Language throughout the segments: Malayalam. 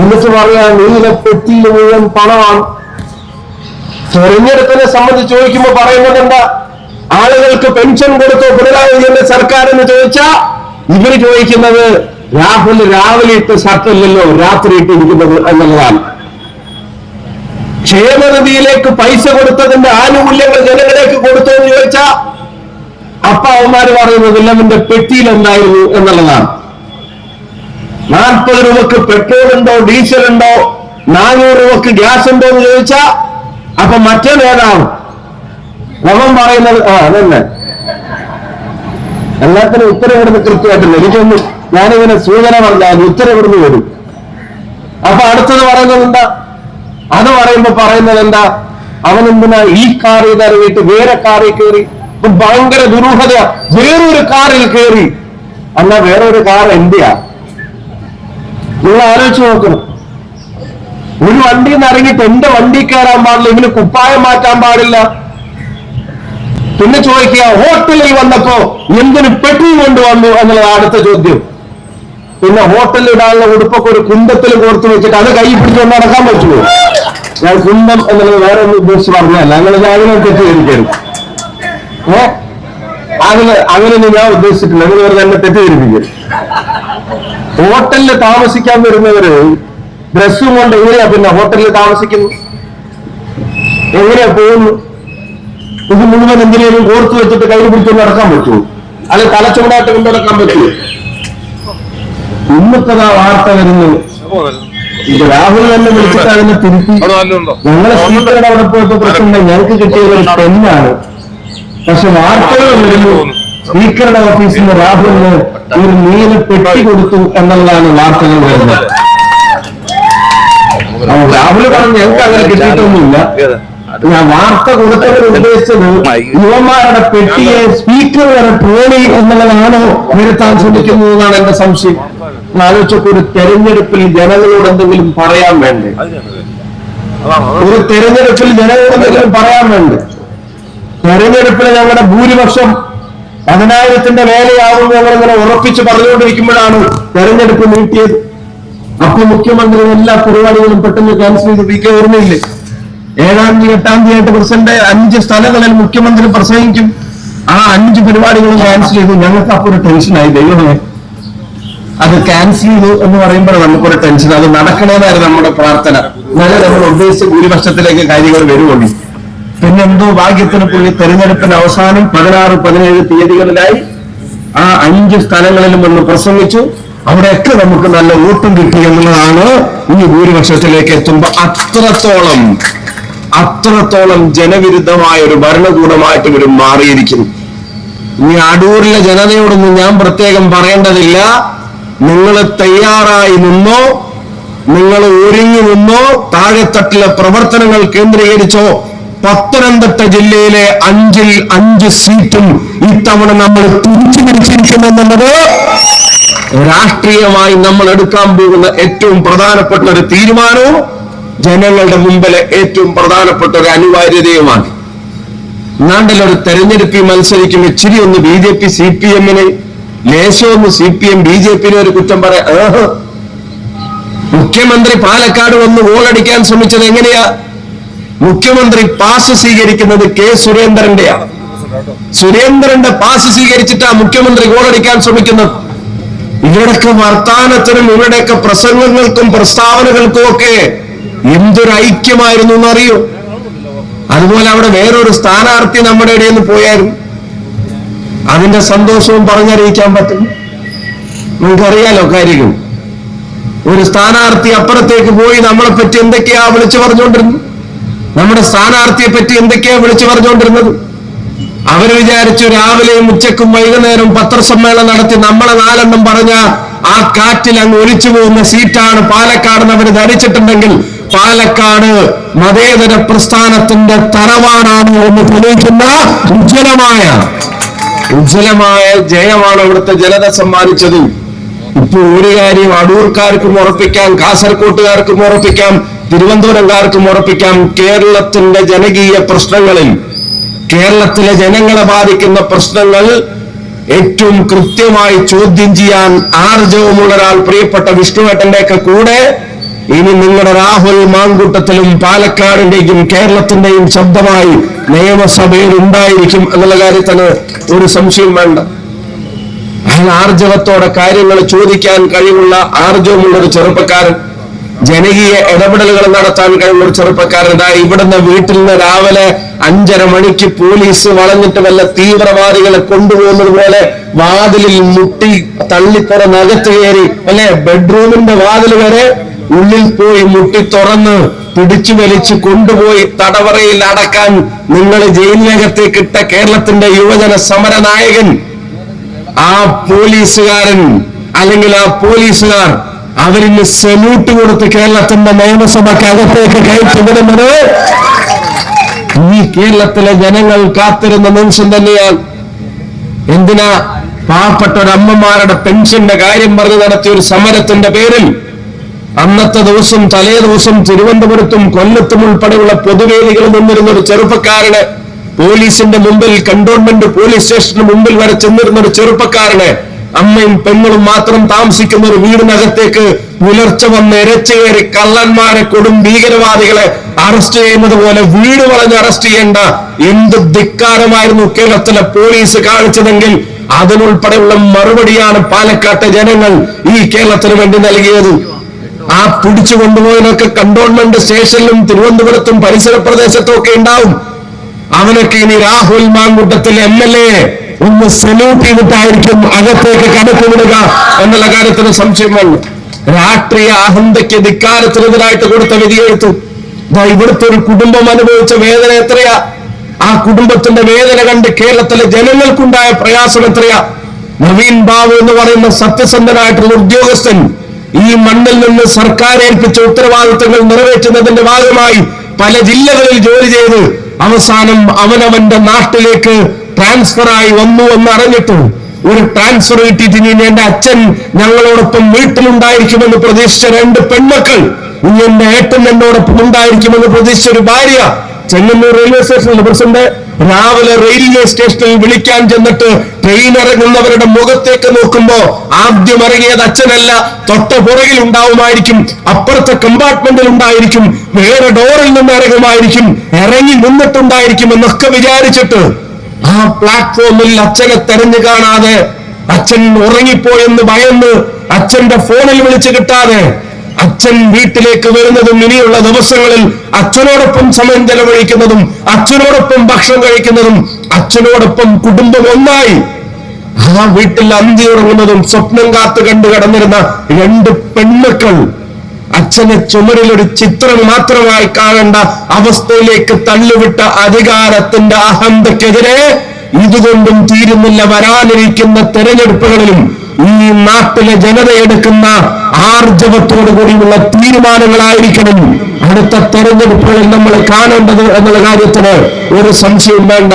എന്നിട്ട് പറയാ നീല പെട്ടിയിൽ മുഴുവൻ പണമാണ്. തെരഞ്ഞെടുപ്പിനെ സംബന്ധിച്ച് ചോദിക്കുമ്പോൾ പറയുന്നത് എന്താ? ആളുകൾക്ക് പെൻഷൻ കൊടുത്തോ പിണറായി വിജയന്റെ എന്ന് ചോദിച്ചാ ഇവർ ചോദിക്കുന്നത് രാഹുൽ രാവിലെ ഇട്ട് ഷർട്ടില്ലല്ലോ രാത്രി ഇട്ടിരിക്കുന്നത് എന്നുള്ളതാണ്. ക്ഷേമനിധിയിലേക്ക് പൈസ കൊടുത്തതിന്റെ ആനുകൂല്യങ്ങൾ ജനങ്ങളിലേക്ക് കൊടുത്തോ എന്ന് ചോദിച്ചാ അപ്പ അവന്മാര് പറയുന്നത് ഇല്ലവന്റെ പെട്ടിയിൽ എന്തായിരുന്നു എന്നുള്ളതാണ്. നാൽപ്പത് രൂപക്ക് പെട്രോൾ ഉണ്ടോ ഡീസൽ ഉണ്ടോ നാനൂറ് രൂപക്ക് ഗ്യാസ് ഉണ്ടോ എന്ന് ചോദിച്ചാ അപ്പൊ മറ്റേ നേതാവ്. അവൻ പറയുന്നത് ആ അതന്നെ. എല്ലാത്തിനും ഉത്തരം ഇവിടുന്ന് കൃത്യമായിട്ടില്ല. എനിക്കൊന്നും ഞാനിങ്ങനെ സൂചന പറഞ്ഞാൽ ഉത്തരം ഇവിടുന്ന് വരും. അപ്പൊ അടുത്തത് പറയുന്നത് എന്താ? അത് പറയുമ്പോ പറയുന്നത് എന്താ? അവൻ എന്തിനാ ഈ കാറിൽ ഇറങ്ങിയിട്ട് വേറെ കാറിൽ കയറി? ഭയങ്കര ദുരൂഹത വേറൊരു കാറിൽ കയറി. എന്നാ വേറൊരു കാർ എന്റെയാ നിങ്ങൾ ആലോചിച്ച് നോക്കണം. ഒരു വണ്ടിയിൽ നിന്ന് ഇറങ്ങിയിട്ട് എന്റെ വണ്ടി കയറാൻ പാടില്ല ഇങ്ങനെ കുപ്പായം മാറ്റാൻ പാടില്ല. പിന്നെ ചോദിക്കുക ഹോട്ടലിൽ വന്നപ്പോ എന്തിനു പെട്ടി കൊണ്ടുവന്നു എന്നുള്ളത് അടുത്ത ചോദ്യം. പിന്നെ ഹോട്ടലിൽ ഇടാനുള്ള ഉടുപ്പൊക്കെ ഒരു കുന്തത്തിൽ കോർത്ത് വെച്ചിട്ട് അത് കൈ പിടിച്ചുകൊണ്ട് നടക്കാൻ പറ്റുമോ? ഞാൻ കുന്തം എന്നുള്ളത് വേറെ ഒന്നും ഉദ്ദേശിച്ച് പറഞ്ഞല്ല അങ്ങനെ അങ്ങനെ തെറ്റിദ്ധരിക്കരുത്. ഏ? അങ്ങനെ അങ്ങനെ ഞാൻ ഉദ്ദേശിച്ചിട്ടില്ല. നിങ്ങൾ വെറുതെ എന്നെ തെറ്റിദ്ധരിപ്പിക്കും. ഹോട്ടലിൽ താമസിക്കാൻ വരുന്നവര് ഡ്രസ്സും കൊണ്ട് എങ്ങനെയാ പിന്നെ ഹോട്ടലിൽ താമസിക്കുന്നു എങ്ങനെയാ പോകുന്നു? ഇത് മുഴുവൻ എന്തിനേലും കോർത്തു വെച്ചിട്ട് കയ്യിൽ പിടിച്ചു നടക്കാൻ പറ്റുമോ? അല്ലെ തലച്ചുവടായിട്ട് കൊണ്ട് നടക്കാൻ പറ്റുമോ? ഇന്നത്തെ വാർത്ത വരുന്നു. ഇത് രാഹുൽ തന്നെ വിളിച്ചിട്ട് അതിനെ തിരുത്തി. ഞങ്ങളെ സ്പീക്കറുടെ അവിടെ പോയപ്പോ പ്രശ്നം ഞങ്ങൾക്ക് കിട്ടിയത് ഒരു പെണ്ണാണ്. പക്ഷെ വാർത്തകൾ വരുമ്പോൾ സ്പീക്കറുടെ ഓഫീസിൽ രാഹുലിന് ഒരു നീല പെട്ടി കൊടുത്തു എന്നുള്ളതാണ് വാർത്തകൾ വരുന്നത്. രാഹുൽ പറഞ്ഞു ഞങ്ങൾക്ക് അങ്ങനെ കിട്ടിയിട്ടൊന്നുമില്ല. ഞാൻ വാർത്ത കൊടുത്തവർ ഉദ്ദേശിച്ചത് യുവന്മാരുടെ പെട്ടിയെ സ്പീക്കർ വരെ ട്രോളി എന്നുള്ളതാണോ വരുത്താൻ ശ്രമിക്കുന്നത് എന്നാണ് എന്റെ സംശയം. ആലോചിച്ചപ്പോ ഒരു തെരഞ്ഞെടുപ്പിൽ ജനങ്ങളോട് എന്തെങ്കിലും പറയാൻ വേണ്ടേ? ഒരു തെരഞ്ഞെടുപ്പിൽ ജനങ്ങളോട് എന്തെങ്കിലും പറയാൻ വേണ്ടേ? തെരഞ്ഞെടുപ്പിൽ ഞങ്ങളുടെ ഭൂരിപക്ഷം പതിനായിരത്തിന്റെ മേലെയാവും ഞങ്ങളിങ്ങനെ ഉറപ്പിച്ച് പറഞ്ഞുകൊണ്ടിരിക്കുമ്പോഴാണ് തെരഞ്ഞെടുപ്പ് നീട്ടിയത്. അപ്പൊ മുഖ്യമന്ത്രി എല്ലാ പരിപാടികളും പെട്ടെന്ന് ക്യാൻസൽ ചെയ്ത് പി കെ ഓർമ്മയില്ലേ? ഏഴാം തീയതി എട്ടാം തീയതി ആയിട്ട് പ്രസിഡന്റ് അഞ്ച് സ്ഥലങ്ങളിൽ മുഖ്യമന്ത്രി പ്രസംഗിക്കും. ആ അഞ്ച് പരിപാടികളും ക്യാൻസൽ ചെയ്തു. ഞങ്ങൾക്ക് അപ്പൊ ഒരു ടെൻഷനായി ദൈവമേ അത് ക്യാൻസൽ ചെയ്തു എന്ന് പറയുമ്പോൾ നമുക്കൊരു ടെൻഷൻ അത് നടക്കണേതായിരുന്നു നമ്മുടെ പ്രാർത്ഥന. എന്നാലേ നമ്മൾ ഉദ്ദേശിച്ച ഭൂരിപക്ഷത്തിലേക്ക് കാര്യങ്ങൾ വരുവുള്ളൂ. പിന്നെ എന്തോ ഭാഗ്യത്തിന് പുള്ളി തെരഞ്ഞെടുപ്പിന്റെ അവസാനം പതിനാറ് പതിനേഴ് തീയതികളിലായി ആ അഞ്ച് സ്ഥലങ്ങളിലും ഒന്ന് പ്രസംഗിച്ചു. അവിടെയൊക്കെ നമുക്ക് നല്ല വോട്ടും കിട്ടി എന്നുള്ളതാണ് ഈ ഭൂരിപക്ഷത്തിലേക്ക് എത്തുമ്പോ അത്രത്തോളം അത്രത്തോളം ജനവിരുദ്ധമായ ഒരു ഭരണകൂടമായിട്ട് ഇവരും മാറിയിരിക്കുന്നു. ഇനി അടൂരിലെ ജനതയോടൊന്നും ഞാൻ പ്രത്യേകം പറയേണ്ടതില്ല. നിങ്ങൾ തയ്യാറായി നിന്നോ നിങ്ങൾ ഒരുങ്ങി നിന്നോ താഴെത്തട്ടിലെ പ്രവർത്തനങ്ങൾ കേന്ദ്രീകരിച്ചോ പത്തനംതിട്ട ജില്ലയിലെ അഞ്ചിൽ അഞ്ച് സീറ്റും ഇത്തവണ നമ്മൾ തിരിച്ചു പിടിച്ചിരിക്കുമെന്നുള്ളത് രാഷ്ട്രീയമായി നമ്മൾ എടുക്കാൻ പോകുന്ന ഏറ്റവും പ്രധാനപ്പെട്ട ഒരു തീരുമാനവും ജനങ്ങളുടെ മുമ്പിലെ ഏറ്റവും പ്രധാനപ്പെട്ട ഒരു അനിവാര്യതയുമാണ്. നാണ്ടിൽ ഒരു തെരഞ്ഞെടുപ്പിൽ മത്സരിക്കും ഇച്ചിരി ഒന്ന് B J P C P എമ്മിന് ലേശമൊന്ന് C P M B J പിനെ ഒരു കുറ്റം പറയാം. മുഖ്യമന്ത്രി പാലക്കാട് വന്ന് ഗോളടിക്കാൻ ശ്രമിച്ചത് എങ്ങനെയാ? മുഖ്യമന്ത്രി പാസ് സ്വീകരിക്കുന്നത് കെ സുരേന്ദ്രന്റെയാണ്. സുരേന്ദ്രന്റെ പാസ് സ്വീകരിച്ചിട്ടാ മുഖ്യമന്ത്രി ഗോളടിക്കാൻ ശ്രമിക്കുന്നത്. ഇവരുടെയൊക്കെ വർത്താനത്തിനും ഇവരുടെയൊക്കെ പ്രസംഗങ്ങൾക്കും പ്രസ്താവനകൾക്കും ഒക്കെ എന്തൊരു ഐക്യമായിരുന്നു എന്നറിയോ? അതുപോലെ അവിടെ വേറൊരു സ്ഥാനാർത്ഥി നമ്മുടെ ഇടയിൽ നിന്ന് പോയായിരുന്നു അതിന്റെ സന്തോഷവും പറഞ്ഞറിയിക്കാൻ പറ്റും. നിങ്ങൾക്കറിയാലോ കാര്യങ്ങൾ. ഒരു സ്ഥാനാർത്ഥി അപ്പുറത്തേക്ക് പോയി നമ്മളെ പറ്റി എന്തൊക്കെയാ വിളിച്ചു പറഞ്ഞുകൊണ്ടിരുന്നത്? നമ്മുടെ സ്ഥാനാർത്ഥിയെ പറ്റി എന്തൊക്കെയാ വിളിച്ചു പറഞ്ഞുകൊണ്ടിരുന്നത്? അവർ വിചാരിച്ചു രാവിലെയും ഉച്ചക്കും വൈകുന്നേരം പത്രസമ്മേളനം നടത്തി നമ്മളെ നാലെണ്ണം പറഞ്ഞ ആ കാറ്റിൽ അങ്ങ് ഒലിച്ചു പോകുന്ന സീറ്റാണ് പാലക്കാട് അവർ ധരിച്ചിട്ടുണ്ടെങ്കിൽ പാലക്കാട് മതേതര പ്രസ്ഥാനത്തിന്റെ തറവാടാണ് എന്ന് തെളിയിക്കുന്ന ഉജ്ജ്വലമായ ഉജ്ജ്വലമായ ജയമാണ് ഇവിടുത്തെ ജനത സമ്മാനിച്ചത്. ഇപ്പൊ ഒരു കാര്യം അടൂർക്കാർക്കും ഉറപ്പിക്കാം കാസർകോട്ടുകാർക്കും ഉറപ്പിക്കാം. തിരുവനന്തപുരംകാർക്കും ഉറപ്പിക്കാം കേരളത്തിന്റെ ജനകീയ പ്രശ്നങ്ങളിൽ. കേരളത്തിലെ ജനങ്ങളെ ബാധിക്കുന്ന പ്രശ്നങ്ങൾ ഏറ്റവും കൃത്യമായി ചോദ്യം ചെയ്യാൻ ആർജവമുള്ള ഒരാൾ പ്രിയപ്പെട്ട വിഷ്ണുവേട്ടന്റെ ഒക്കെ കൂടെ ഇനി നിങ്ങളുടെ രാഹുൽ മാങ്കൂട്ടത്തിലും പാലക്കാടിന്റെയും കേരളത്തിന്റെയും ശബ്ദമായി നിയമസഭയിൽ ഉണ്ടായിരിക്കും എന്നുള്ള കാര്യത്തിന് ഒരു സംശയം വേണ്ട. അയാൾ ആർജവത്തോടെ കാര്യങ്ങൾ ചോദിക്കാൻ കഴിവുള്ള ആർജവമുള്ള ഒരു ചെറുപ്പക്കാരൻ. ജനകീയ ഇടപെടലുകൾ നടത്താൻ കഴിവുള്ള ചെറുപ്പക്കാരൻ ഇതാ ഇവിടുന്ന് വീട്ടിൽ നിന്ന് രാവിലെ അഞ്ചര മണിക്ക് പോലീസ് വളഞ്ഞിട്ട് വല്ല തീവ്രവാദികളെ കൊണ്ടുപോകുന്നത് പോലെ വാതിലിൽ മുട്ടി തള്ളിപ്പുറ അകത്ത് കയറി അല്ലെ? ബെഡ്റൂമിന്റെ വാതിൽ വരെ ഉള്ളിൽ പോയി മുട്ടി തുറന്ന് പിടിച്ചു വലിച്ച് കൊണ്ടുപോയി തടവറയിൽ അടക്കാൻ നിങ്ങൾ ജയിലിനകത്തേക്ക് ഇട്ട കേരളത്തിന്റെ യുവജന സമര നായകൻ ആ പോലീസുകാരൻ അല്ലെങ്കിൽ ആ പോലീസുകാർ അവരിന് സല്യൂട്ട് കൊടുത്ത് കേരളത്തിന്റെ നിയമസഭക്കകത്തേക്ക് കയറ്റിവിടുന്നത് ഈ കേരളത്തിലെ ജനങ്ങൾ കാത്തിരുന്ന നിമിഷം തന്നെയാണ്. എന്തിനാ പാവപ്പെട്ട അമ്മമാരുടെ പെൻഷന്റെ കാര്യം പറഞ്ഞു നടത്തിയ ഒരു സമരത്തിന്റെ പേരിൽ അന്നത്തെ ദിവസം തലേ ദിവസം തിരുവനന്തപുരത്തും കൊല്ലത്തും ഉൾപ്പെടെയുള്ള പൊതുവേദികളിൽ നിന്നിരുന്ന ഒരു ചെറുപ്പക്കാരന് പോലീസിന്റെ മുമ്പിൽ കണ്ടോൺമെന്റ് പോലീസ് സ്റ്റേഷന് മുമ്പിൽ വരെ ചെന്നിരുന്ന ഒരു ചെറുപ്പക്കാരന് അമ്മയും പെങ്ങളും മാത്രം താമസിക്കുന്ന ഒരു വീടിനകത്തേക്ക് പുലർച്ചെ വന്ന് ഇരച്ചേറി കള്ളന്മാരെ കൊടും ഭീകരവാദികളെ അറസ്റ്റ് ചെയ്യുന്നത് പോലെ വീട് വളഞ്ഞ് അറസ്റ്റ് ചെയ്യേണ്ട എന്ത് ധിക്കാരമായിരുന്നു കേരളത്തിലെ പോലീസ് കാണിച്ചതെങ്കിൽ അതിനുൾപ്പെടെയുള്ള മറുപടിയാണ് പാലക്കാട്ടെ ജനങ്ങൾ ഈ കേരളത്തിന് വേണ്ടി നൽകിയത്. ആ പിടിച്ചു കൊണ്ടുപോയതിനൊക്കെ കണ്ടോൺമെന്റ് സ്റ്റേഷനിലും തിരുവനന്തപുരത്തും പരിസര പ്രദേശത്തും ഒക്കെ ഉണ്ടാവും. അവനൊക്കെ ഇനി Rahul Mamkootathil M L A. ഒന്ന് സല്യൂട്ട് ചെയ്തിട്ടായിരിക്കും അകത്തേക്ക് കടത്തിവിടുക എന്നുള്ള കാര്യത്തിന് സംശയം വേണം രാഷ്ട്രീയ അഹന്തയ്ക്ക് ധിക്കാരത്തിനെതിരായിട്ട് കൊടുത്ത വിധിയെഴുത്തു ഇവിടുത്തെ ഒരു കുടുംബം അനുഭവിച്ച വേദന എത്രയാ? ആ കുടുംബത്തിന്റെ വേദന കണ്ട് കേരളത്തിലെ ജനങ്ങൾക്കുണ്ടായ പ്രയാസം എത്രയാ? നവീൻ ബാബു എന്ന് പറയുന്ന സത്യസന്ധനായിട്ടുള്ള ഉദ്യോഗസ്ഥൻ ഈ മണ്ണിൽ നിന്ന് സർക്കാർ ഏൽപ്പിച്ച ഉത്തരവാദിത്തങ്ങൾ നിറവേറ്റുന്നതിന്റെ ഭാഗമായി പല ജില്ലകളിൽ ജോലി ചെയ്ത് അവസാനം അവനവന്റെ നാട്ടിലേക്ക് ട്രാൻസ്ഫർ ആയി വന്നു എന്ന് അറിഞ്ഞിട്ട് ഒരു ട്രാൻസ്ഫർ കിട്ടിയിട്ട് ഇനി എന്റെ അച്ഛൻ ഞങ്ങളോടൊപ്പം വീട്ടിലുണ്ടായിരിക്കുമെന്ന് പ്രതീക്ഷിച്ച രണ്ട് പെൺമക്കൾ ഇനി എന്റെ ഏട്ടൻ എന്നോടൊപ്പം ഉണ്ടായിരിക്കുമെന്ന് പ്രതീക്ഷിച്ച ഒരു ഭാര്യ ചെങ്ങന്നൂർ റെയിൽവേ സ്റ്റേഷനിൽ പ്രസിഡന്റ് രാവിലെ റെയിൽവേ സ്റ്റേഷനിൽ വിളിക്കാൻ ചെന്നിട്ട് ട്രെയിൻ ഇറങ്ങുന്നവരുടെ മുഖത്തേക്ക് നോക്കുമ്പോ ആദ്യം ഇറങ്ങിയത് അച്ഛനല്ല തൊട്ട പുറകിൽ ഉണ്ടാവുമായിരിക്കും അപ്പുറത്തെ കമ്പാർട്ട്മെന്റിൽ ഉണ്ടായിരിക്കും വേറെ ഡോറിൽ നിന്ന് ഇറങ്ങുമായിരിക്കും ഇറങ്ങി നിന്നിട്ടുണ്ടായിരിക്കും എന്നൊക്കെ വിചാരിച്ചിട്ട് ആ പ്ലാറ്റ്ഫോമിൽ അച്ഛനെ തെരഞ്ഞു കാണാതെ അച്ഛൻ ഉറങ്ങിപ്പോയെന്ന് ഭയന്ന് അച്ഛന്റെ ഫോണിൽ വിളിച്ചു കിട്ടാതെ അച്ഛൻ വീട്ടിലേക്ക് വരുന്നതും ഇനിയുള്ള ദിവസങ്ങളിൽ അച്ഛനോടൊപ്പം സമയം ചെലവഴിക്കുന്നതും അച്ഛനോടൊപ്പം ഭക്ഷണം കഴിക്കുന്നതും അച്ഛനോടൊപ്പം കുടുംബം ഒന്നായി. ആ വീട്ടിൽ അന്തി ഉറങ്ങുന്നതും സ്വപ്നം കാത്തു കണ്ടു കടന്നിരുന്ന രണ്ട് പെൺമക്കൾ അച്ഛനെ ചുമരിൽ ഒരു ചിത്രം മാത്രമായി കാണേണ്ട അവസ്ഥയിലേക്ക് തള്ളിവിട്ട അധികാരത്തിന്റെ അഹന്തക്കെതിരെ ഇതുകൊണ്ടും തീരുന്നില്ല വരാനിരിക്കുന്ന തെരഞ്ഞെടുപ്പുകളിലും ഈ നാട്ടിലെ ജനത എടുക്കുന്ന ആർജവത്തോടു കൂടിയുള്ള തീരുമാനങ്ങളായിരിക്കണം അടുത്ത തെരഞ്ഞെടുപ്പുകളിൽ നമ്മൾ കാണേണ്ടത് എന്നുള്ള കാര്യത്തിന് ഒരു സംശയവും വേണ്ട.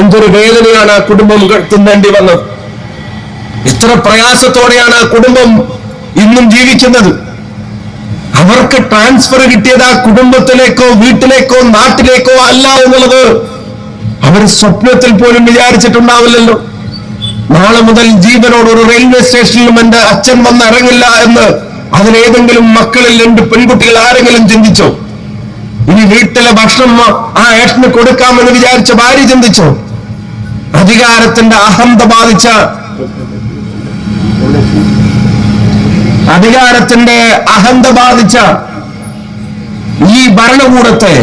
എന്തൊരു വേദനയാണ് ആ കുടുംബം തിന്നേണ്ടി വന്നത്. ഇത്ര പ്രയാസത്തോടെയാണ് ആ കുടുംബം ഇന്നും ജീവിക്കുന്നത്. അവർക്ക് ട്രാൻസ്ഫർ കിട്ടിയത് ആ കുടുംബത്തിലേക്കോ വീട്ടിലേക്കോ നാട്ടിലേക്കോ അല്ല എന്നുള്ളത് അവർ സ്വപ്നത്തിൽ പോലും വിചാരിച്ചിട്ടുണ്ടാവില്ലല്ലോ. നാളെ മുതൽ ജീവനോട് ഒരു റെയിൽവേ സ്റ്റേഷനിലും എന്റെ അച്ഛൻ വന്ന് ഇറങ്ങില്ല എന്ന് അതിലേതെങ്കിലും മക്കളിൽ രണ്ട് പെൺകുട്ടികൾ ആരെങ്കിലും ചിന്തിച്ചോ? ഇനി വീട്ടിലെ ഭക്ഷണം ആ ഏട്ടന് കൊടുക്കാമെന്ന് വിചാരിച്ച ഭാര്യ ചിന്തിച്ചോ? അധികാരത്തിന്റെ അഹന്ത ബാധിച്ച അധികാരത്തിന്റെ അഹന്ത ബാധിച്ച ഈ ഭരണകൂടത്തെ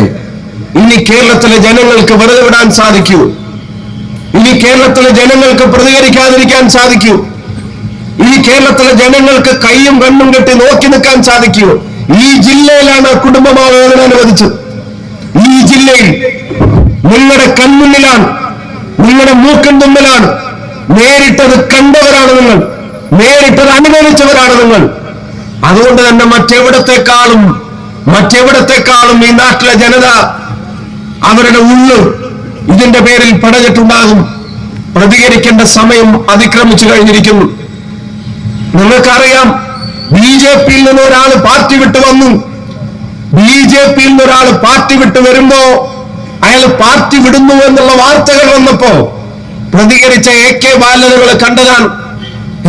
ഇനി കേരളത്തിലെ ജനങ്ങൾക്ക് വെറുതെ വിടാൻ സാധിക്കൂ. ഇനി കേരളത്തിലെ ജനങ്ങൾക്ക് പ്രതികരിക്കാതിരിക്കാൻ സാധിക്കൂ. ഇനി കേരളത്തിലെ ജനങ്ങൾക്ക് കൈയും കണ്ണും കെട്ടി നോക്കി നിൽക്കാൻ സാധിക്കൂ. ഈ ജില്ലയിലാണ് കുടുംബമാവേദന കുടുംബമാ അനുവദിച്ചത്. ഈ ജില്ലയിൽ നിങ്ങളുടെ കൺമുന്നിലാണ് നിങ്ങളുടെ മൂക്കൻ തുമ്മിലാണ് നേരിട്ടത് കണ്ടവരാണ് നിങ്ങൾ. നേരിട്ടത് അനുഭവിച്ചവരാണ് നിങ്ങൾ. അതുകൊണ്ട് തന്നെ മറ്റെവിടത്തെക്കാളും മറ്റെവിടത്തെക്കാളും ഈ നാട്ടിലെ ജനത അവരുടെ ഉള്ളു ഇതിന്റെ പേരിൽ പടഞ്ഞിട്ടുണ്ടാകും. പ്രതികരിക്കേണ്ട സമയം അതിക്രമിച്ചു കഴിഞ്ഞിരിക്കുന്നു. നിങ്ങൾക്കറിയാം ബി ജെ പിയിൽ നിന്ന് ഒരാൾ പാർട്ടി വിട്ടു വന്നു. ബി ജെ പിയിൽ നിന്ന് ഒരാൾ പാർട്ടി വിട്ടു വരുമ്പോ അയാൾ പാർട്ടി വിടുന്നു എന്നുള്ള വാർത്തകൾ വന്നപ്പോ പ്രതികരിച്ച എ കെ ബാലനുകൾ കണ്ടതാണ്.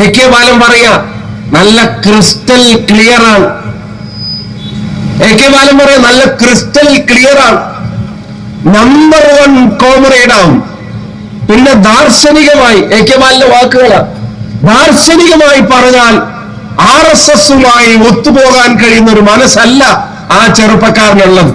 എ കെ പറയാ നല്ല ക്രിസ്റ്റൽ ക്ലിയർ ആണ്. എ കെ ബാലൻ പറയാ നല്ല ക്രിസ്റ്റൽ ക്ലിയർ ആണ്. നമ്പർ വൺ കോമറേഡ് ആവും പിന്നെ ദാർശനികമായി എ കെ ബാലിന്റെ വാക്കുകളാണ് ദാർശനികമായി പറഞ്ഞാൽ ആർ എസ് എസുമായി ഒത്തുപോകാൻ കഴിയുന്ന ഒരു മനസ്സല്ല ആ ചെറുപ്പക്കാരനുള്ളത്.